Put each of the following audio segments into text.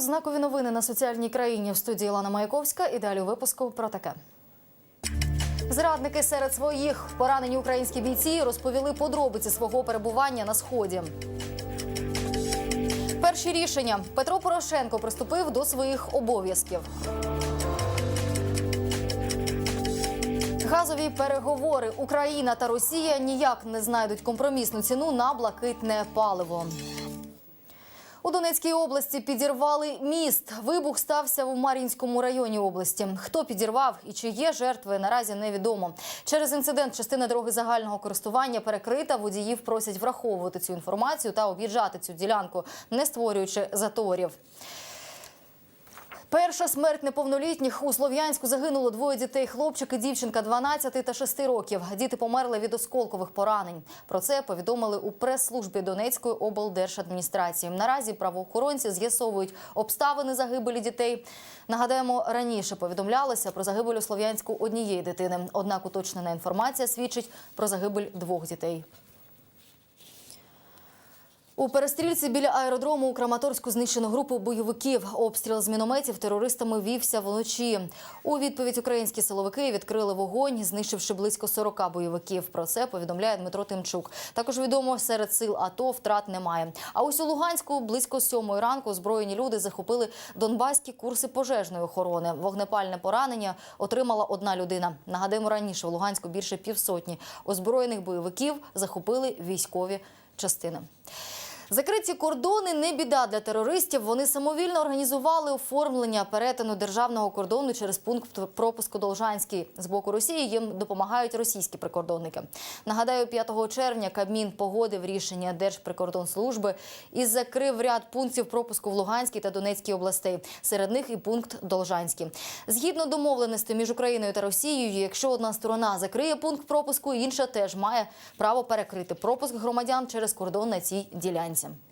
Вітаю знакові новини на соціальній країні в студії Лана Маяковська. І далі у випуску про таке. Зрадники серед своїх поранені українські бійці розповіли подробиці свого перебування на сході. Перші рішення Петро Порошенко приступив до своїх обов'язків. Газові переговори Україна та Росія ніяк не знайдуть компромісну ціну на блакитне паливо. Донецькій області підірвали міст. Вибух стався в Мар'їнському районі області. Хто підірвав і чи є жертви, наразі невідомо. Через інцидент частина дороги загального користування перекрита. Водіїв просять враховувати цю інформацію та об'їжджати цю ділянку, не створюючи заторів. Перша смерть неповнолітніх у Слов'янську загинуло двоє дітей. Хлопчик і дівчинка 12 та 6 років. Діти померли від осколкових поранень. Про це повідомили у прес-службі Донецької облдержадміністрації. Наразі правоохоронці з'ясовують обставини загибелі дітей. Нагадаємо, раніше повідомлялося про загибель у Слов'янську однієї дитини. Однак уточнена інформація свідчить про загибель двох дітей. У перестрільці біля аеродрому у Краматорську знищено групу бойовиків. Обстріл з мінометів терористами вівся вночі. У відповідь українські силовики відкрили вогонь, знищивши близько 40 бойовиків. Про це повідомляє Дмитро Тимчук. Також відомо, серед сил АТО втрат немає. А ось у Луганську близько сьомої ранку озброєні люди захопили донбаські курси пожежної охорони. Вогнепальне поранення отримала одна людина. Нагадаємо, раніше у Луганську більше півсотні озброєних бойовиків захопили військові частини. Закриті кордони не біда для терористів. Вони самовільно організували оформлення перетину державного кордону через пункт пропуску Должанський. З боку Росії їм допомагають російські прикордонники. Нагадаю, 5 червня Кабмін погодив рішення Держприкордонслужби і закрив ряд пунктів пропуску в Луганській та Донецькій областей. Серед них і пункт Должанський. Згідно домовленості між Україною та Росією, якщо одна сторона закриє пункт пропуску, інша теж має право перекрити пропуск громадян через кордон на цій ділянці увазі.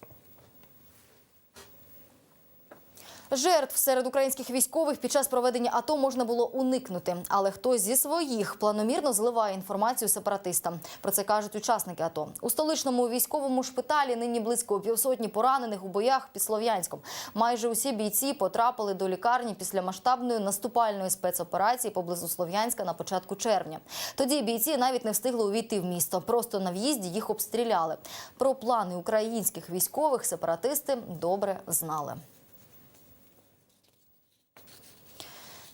Жертв серед українських військових під час проведення АТО можна було уникнути, але хтось зі своїх планомірно зливає інформацію сепаратистам. Про це кажуть учасники АТО. У столичному військовому шпиталі нині близько півсотні поранених у боях під Слов'янськом. Майже усі бійці потрапили до лікарні після масштабної наступальної спецоперації поблизу Слов'янська на початку червня. Тоді бійці навіть не встигли увійти в місто. Просто на в'їзді їх обстріляли. Про плани українських військових сепаратисти добре знали.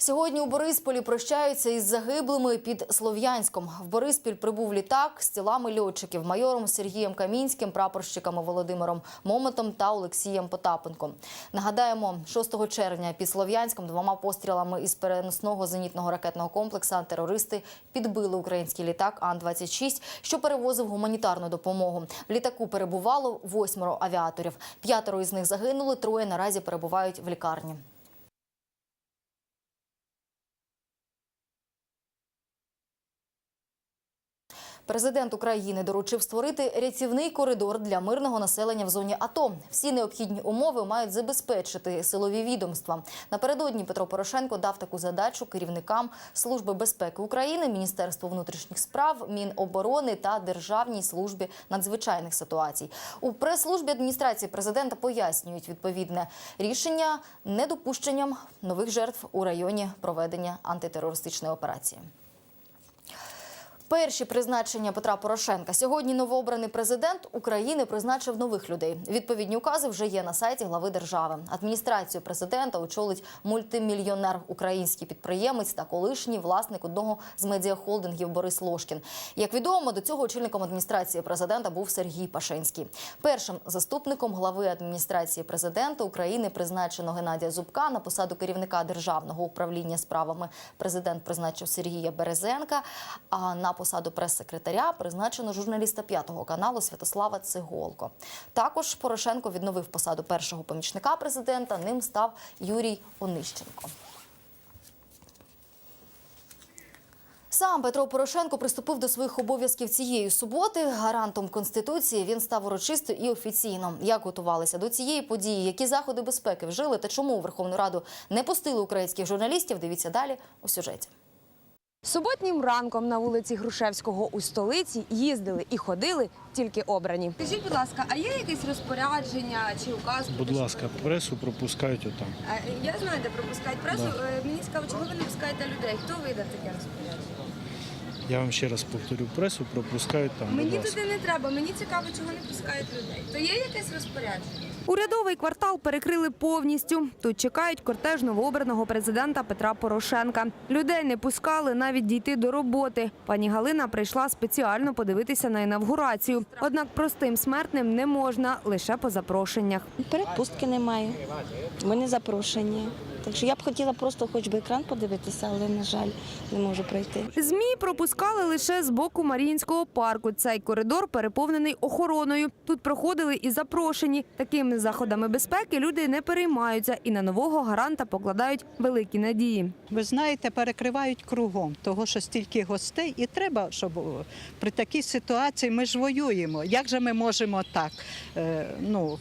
Сьогодні у Борисполі прощаються із загиблими під Слов'янськом. В Бориспіль прибув літак з тілами льотчиків майором Сергієм Камінським, прапорщиками Володимиром Момотом та Олексієм Потапенком. Нагадаємо, 6 червня під Слов'янськом двома пострілами із переносного зенітного ракетного комплексу терористи підбили український літак Ан-26, що перевозив гуманітарну допомогу. В літаку перебувало восьмеро авіаторів. П'ятеро із них загинули, троє наразі перебувають в лікарні. Президент України доручив створити рятівний коридор для мирного населення в зоні АТО. Всі необхідні умови мають забезпечити силові відомства. Напередодні Петро Порошенко дав таку задачу керівникам Служби безпеки України, Міністерству внутрішніх справ, Міноборони та Державній службі надзвичайних ситуацій. У прес-службі адміністрації президента пояснюють відповідне рішення недопущенням нових жертв у районі проведення антитерористичної операції. Перші призначення Петра Порошенка сьогодні новообраний президент України призначив нових людей. Відповідні укази вже є на сайті глави держави. Адміністрацію президента очолить мультимільйонер український підприємець та колишній власник одного з медіахолдингів Борис Лошкін. Як відомо, до цього очільником адміністрації президента був Сергій Пашинський. Першим заступником глави адміністрації президента України призначено Геннадія Зубка на посаду керівника державного управління справами. Президент призначив Сергія Березенка. А на посаду прес-секретаря призначено журналіста п'ятого каналу Святослава Циголко. Також Порошенко відновив посаду першого помічника президента. Ним став Юрій Онищенко. Сам Петро Порошенко приступив до своїх обов'язків цієї суботи. Гарантом конституції він став урочисто і офіційно. Як готувалися до цієї події, які заходи безпеки вжили та чому у Верховну Раду не пустили українських журналістів? Дивіться далі у сюжеті. Суботнім ранком на вулиці Грушевського у столиці їздили і ходили тільки обрані. Скажіть, будь ласка, а є якесь розпорядження чи указ? Будь ласка, пресу пропускають отам. Я знаю, де пропускають пресу. Е, Мені цікаво, чого ви не пускаєте людей? Хто видав таке розпорядження? Я вам ще раз повторю, пресу пропускають там. будь Мені ласка. туди не треба. Мені цікаво, чого не пускають людей. То є якесь розпорядження? Урядовий квартал перекрили повністю. Тут чекають кортеж новообраного президента Петра Порошенка. Людей не пускали навіть дійти до роботи. Пані Галина прийшла спеціально подивитися на інавгурацію. Однак простим смертним не можна лише по запрошеннях. Перепустки немає. Ми не запрошені. Так що я б хотіла просто хоч би екран подивитися, але, на жаль, не можу пройти. Змі пропускали лише з боку Маріїнського парку. Цей коридор переповнений охороною. Тут проходили і запрошені. Такими заходами безпеки люди не переймаються і на нового гаранта покладають великі надії. Ви знаєте, перекривають кругом, того що стільки гостей, і треба, щоб при такій ситуації ми ж воюємо. Як же ми можемо так? е, ну,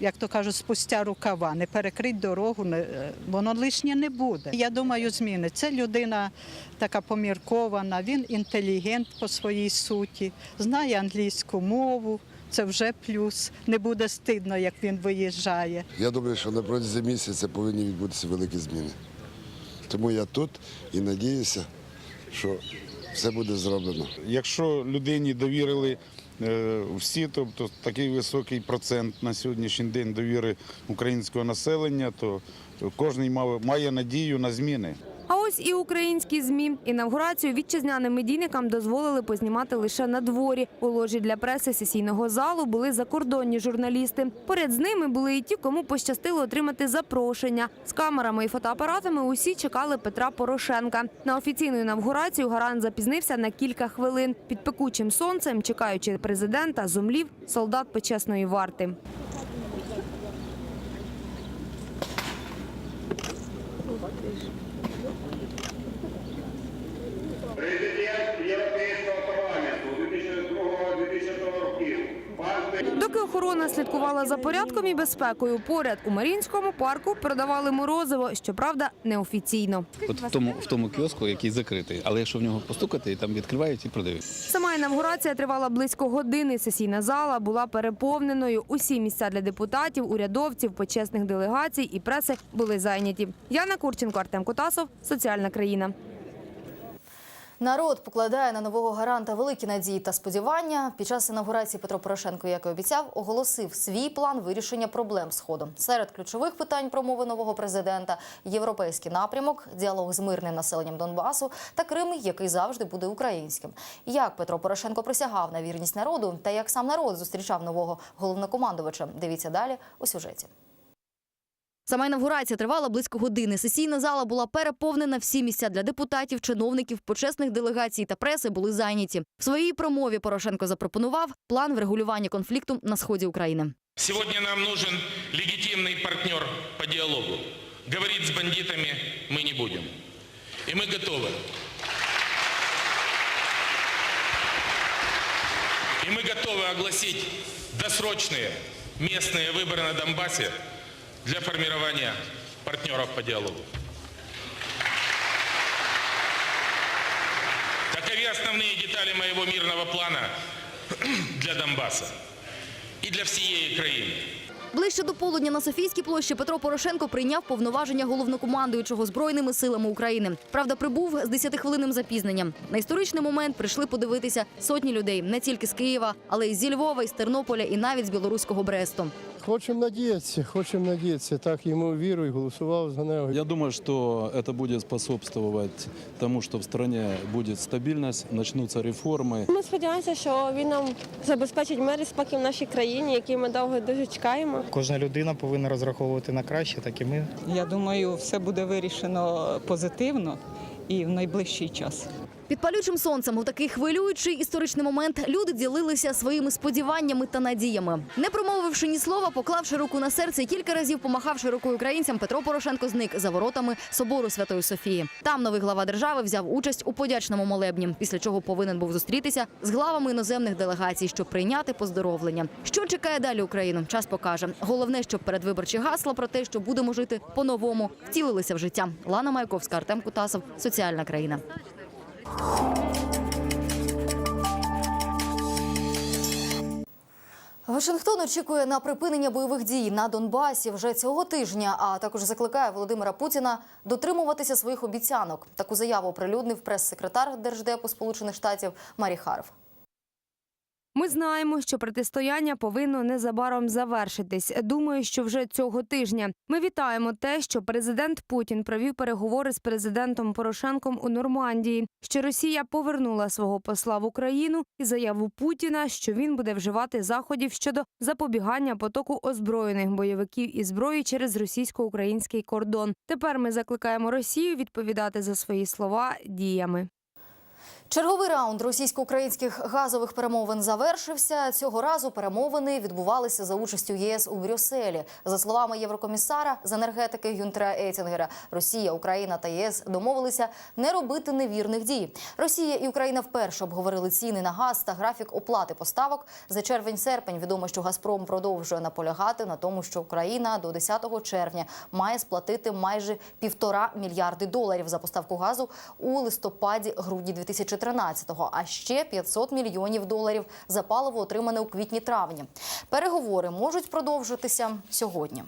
як то кажуть, спустя рукава, не перекрити дорогу, не, е, воно лишнє не буде. Я думаю, зміни. Це людина така поміркована, він інтелігент по своїй суті, знає англійську мову. Це вже плюс. Не буде стидно, як він виїжджає. Я думаю, що на протязі місяця повинні відбутися великі зміни. Тому я тут і надіюся, що все буде зроблено. Якщо людині довірили всі, тобто такий високий процент на сьогоднішній день довіри українського населення, то кожен має надію на зміни. А ось і українські змі. Інавгурацію вітчизняним медійникам дозволили познімати лише на дворі. У ложі для преси сесійного залу були закордонні журналісти. Поряд з ними були і ті, кому пощастило отримати запрошення. З камерами і фотоапаратами усі чекали Петра Порошенка. На офіційну інавгурацію гарант запізнився на кілька хвилин. Під пекучим сонцем, чекаючи президента, зумлів солдат почесної варти. Президент Доки слідкувала за порядком і безпекою, поряд у Маріїнському парку продавали морозиво, щоправда, неофіційно. От в тому, в тому кіоску, який закритий. Але якщо в нього постукати, там відкривають і продають. Сама інавгурація тривала близько години. Сесійна зала була переповненою. Усі місця для депутатів, урядовців, почесних делегацій і преси були зайняті. Яна Курченко, Артем Котасов, Соціальна країна. Народ покладає на нового гаранта великі надії та сподівання. Під час інаугурації Петро Порошенко, як і обіцяв, оголосив свій план вирішення проблем сходу. Серед ключових питань промови нового президента європейський напрямок, діалог з мирним населенням Донбасу та Крим, який завжди буде українським. Як Петро Порошенко присягав на вірність народу та як сам народ зустрічав нового головнокомандувача. Дивіться далі у сюжеті. Сама інавгурація тривала близько години. Сесійна зала була переповнена. Всі місця для депутатів, чиновників, почесних делегацій та преси були зайняті. В своїй промові Порошенко запропонував план врегулювання конфлікту на сході України. Сегодня нам нужен легитимный партнер по диалогу. Говорить с бандитами мы не будем. И мы готовы. И мы готовы огласить досрочные местные выборы на Донбассе для формирования партнеров по диалогу. Таковы основные детали моего мирного плана для Донбасса и для всей Украины. Ближче до полудня на Софійській площі Петро Порошенко прийняв повноваження головнокомандуючого збройними силами України. Правда, прибув з 10-хвилинним запізненням. На історичний момент прийшли подивитися сотні людей не тільки з Києва, але й зі Львова, із Тернополя і навіть з білоруського Бресту. Хочемо надіятися, хочемо надіятися. Так йому віру і голосував за нього. Я думаю, что это будет способствовать тому, что в стране будет стабильность, начнутся реформы. Ми сподіваємося, що він нам забезпечить мир і спокій в нашій країні, який ми довго дуже чекаємо. Кожна людина повинна розраховувати на краще, так і ми. Я думаю, все буде вирішено позитивно і в найближчий час. Під палючим сонцем у такий хвилюючий історичний момент люди ділилися своїми сподіваннями та надіями. Не промовивши ні слова, поклавши руку на серце і кілька разів помахавши рукою українцям, Петро Порошенко зник за воротами собору Святої Софії. Там новий глава держави взяв участь у подячному молебні, після чого повинен був зустрітися з главами іноземних делегацій, щоб прийняти поздоровлення. Що чекає далі Україну? Час покаже. Головне, щоб передвиборчі гасла про те, що будемо жити по-новому, втілилися в життя. Лана Маяковська, Артем Кутасов, соціальна країна. Вашингтон очікує на припинення бойових дій на Донбасі вже цього тижня, а також закликає Володимира Путіна дотримуватися своїх обіцянок. Таку заяву оприлюднив прес-секретар Держдепу Сполучених Штатів Марі Харв. Ми знаємо, що протистояння повинно незабаром завершитись. Думаю, що вже цього тижня. Ми вітаємо те, що президент Путін провів переговори з президентом Порошенком у Нормандії, що Росія повернула свого посла в Україну і заяву Путіна, що він буде вживати заходів щодо запобігання потоку озброєних бойовиків і зброї через російсько-український кордон. Тепер ми закликаємо Росію відповідати за свої слова діями. Черговий раунд російсько-українських газових перемовин завершився. Цього разу перемовини відбувалися за участю ЄС у Брюсселі. За словами єврокомісара з енергетики Юнтера Ейтінгера, Росія, Україна та ЄС домовилися не робити невірних дій. Росія і Україна вперше обговорили ціни на газ та графік оплати поставок. За червень-серпень відомо, що Газпром продовжує наполягати на тому, що Україна до 10 червня має сплатити майже півтора мільярди доларів за поставку газу у листопаді-грудні 2013-го, а ще 500 мільйонів доларів за паливо отримане у квітні-травні. Переговори можуть продовжитися сьогодні.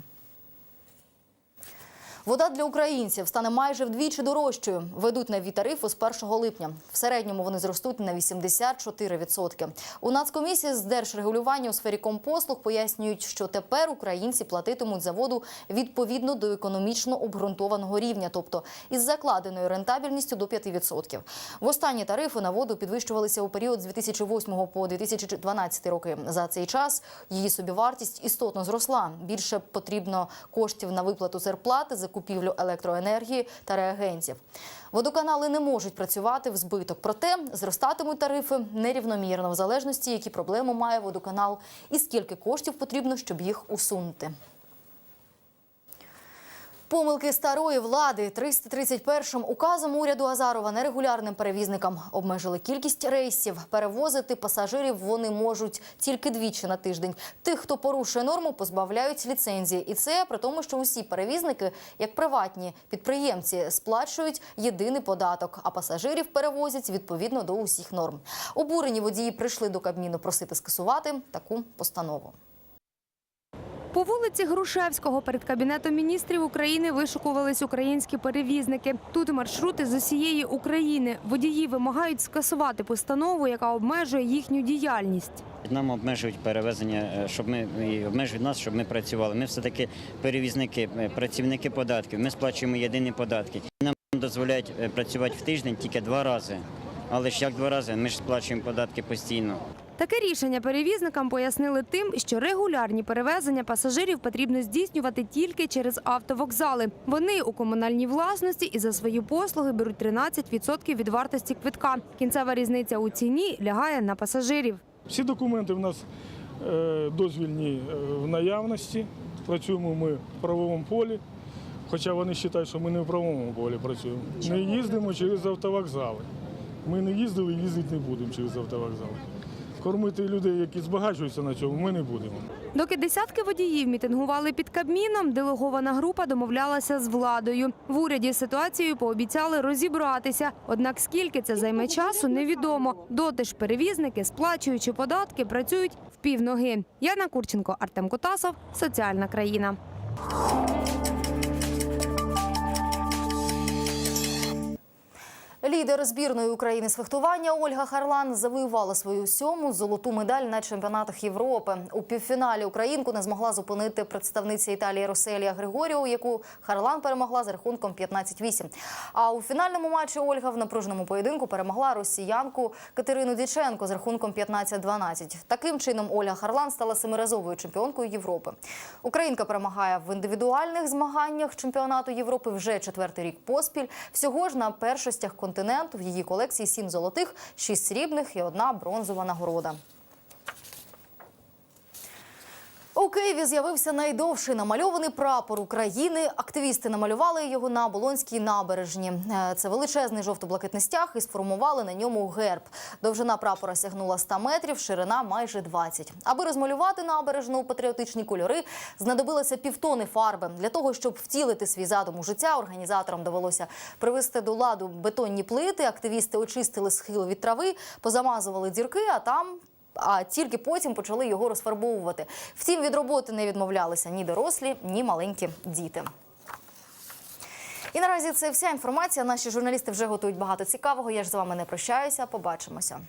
Вода для українців стане майже вдвічі дорожчою. Ведуть нові тарифи з 1 липня. В середньому вони зростуть на 84%. У Нацкомісії з держрегулювання у сфері компослуг пояснюють, що тепер українці платитимуть за воду відповідно до економічно обґрунтованого рівня, тобто із закладеною рентабельністю до 5%. Востанні тарифи на воду підвищувалися у період з 2008 по 2012 роки. За цей час її собівартість істотно зросла. Більше потрібно коштів на виплату зарплати, закупівлю електроенергії та реагентів. Водоканали не можуть працювати в збиток. Проте зростатимуть тарифи нерівномірно в залежності, які проблеми має водоканал і скільки коштів потрібно, щоб їх усунути. Помилки старої влади 331-м указом уряду Азарова нерегулярним перевізникам обмежили кількість рейсів. Перевозити пасажирів вони можуть тільки двічі на тиждень. Тих, хто порушує норму, позбавляють ліцензії. І це при тому, що усі перевізники, як приватні підприємці, сплачують єдиний податок, а пасажирів перевозять відповідно до усіх норм. Обурені водії прийшли до Кабміну просити скасувати таку постанову. По вулиці Грушевського перед кабінетом міністрів України вишукувались українські перевізники. Тут маршрути з усієї України. Водії вимагають скасувати постанову, яка обмежує їхню діяльність. Нам обмежують перевезення, е, щоб ми обмежують нас, щоб ми працювали. Ми все таки перевізники, е, працівники податків. Ми сплачуємо єдині податки. Нам дозволяють е, працювати в тиждень тільки два рази. Але ж як два рази? Ми ж сплачуємо податки постійно. Таке рішення перевізникам пояснили тим, що регулярні перевезення пасажирів потрібно здійснювати тільки через автовокзали. Вони у комунальній власності і за свої послуги беруть 13% від вартості квитка. Кінцева різниця у ціні лягає на пасажирів. Всі документи в нас е, дозвільні е, в наявності. Працюємо ми в правовому полі, хоча вони вважають, що ми не в правовому полі працюємо. Не їздимо через автовокзали. Ми не їздили їздити не будемо через автовокзали. Кормити людей, які збагачуються на цьому, ми не будемо. Доки десятки водіїв мітингували під Кабміном, делегована група домовлялася з владою. В уряді ситуацією пообіцяли розібратися. Однак скільки це займе часу, невідомо. Доти ж перевізники, сплачуючи податки, працюють в півноги. Яна Курченко, Артем Котасов, Соціальна країна. Лідер збірної України з фехтування Ольга Харлан завоювала свою сьому золоту медаль на чемпіонатах Європи. У півфіналі українку не змогла зупинити представниця Італії Роселія Григоріо, яку Харлан перемогла за рахунком 15-8. А у фінальному матчі Ольга в напруженому поєдинку перемогла росіянку Катерину Діченко з рахунком 15-12. Таким чином Ольга Харлан стала семиразовою чемпіонкою Європи. Українка перемагає в індивідуальних змаганнях чемпіонату Європи вже четвертий рік поспіль. Всього ж на першостях континенту в її колекції сім золотих, шість срібних і одна бронзова нагорода. У Києві з'явився найдовший намальований прапор України. Активісти намалювали його на Болонській набережні. Е, Це величезний жовто-блакитний стяг і сформували на ньому герб. Довжина прапора сягнула 100 метрів, ширина майже 20. Аби розмалювати набережну у патріотичні кольори, знадобилося півтони фарби. Для того, щоб втілити свій задум у життя, організаторам довелося привести до ладу бетонні плити. Активісти очистили схил від трави, позамазували дірки, а там а тільки потім почали його розфарбовувати. Втім, від роботи не відмовлялися ні дорослі, ні маленькі діти. І наразі це вся інформація. Наші журналісти вже готують багато цікавого. Я ж з вами не прощаюся. Побачимося.